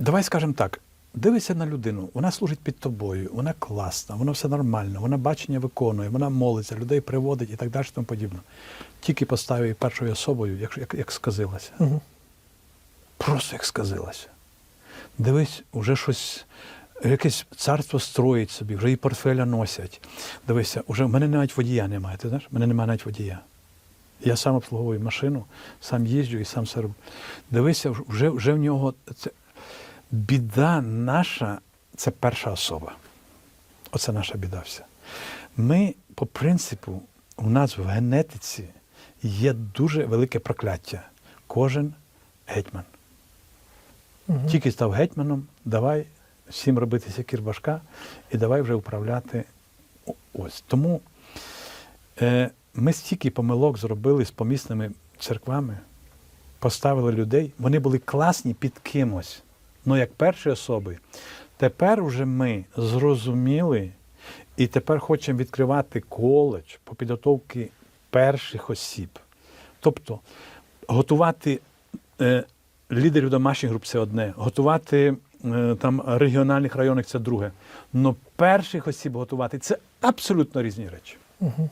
давай скажемо так: дивися на людину, вона служить під тобою, вона класна, вона все нормально, вона бачення виконує, вона молиться, людей приводить і так далі, тому подібне. Тільки поставив її першою особою, як, як, як сказилася. Угу. Просто як сказилася. Дивись, уже щось, якесь царство строїть собі, вже і портфеля носять. Дивися, уже в мене навіть водія немає. Ти знаєш, в мене немає навіть водія. Я сам обслуговую машину, сам їжджу і сам все роблю. Дивися, вже, вже в нього це біда наша це перша особа. Оце наша біда вся. Ми, по принципу, у нас в генетиці є дуже велике прокляття. Кожен гетьман. Угу. Тільки став гетьманом, давай всім робити сякір башка і давай вже управляти. Ось. Тому е, ми стільки помилок зробили з помісними церквами, поставили людей, вони були класні під кимось. Ну, як перші особи. Тепер вже ми зрозуміли і тепер хочемо відкривати коледж по підготовці перших осіб. Тобто готувати е, лідерів домашніх груп це одне, готувати е, там регіональних районах це друге. Но перших осіб готувати це абсолютно різні речі. Угу.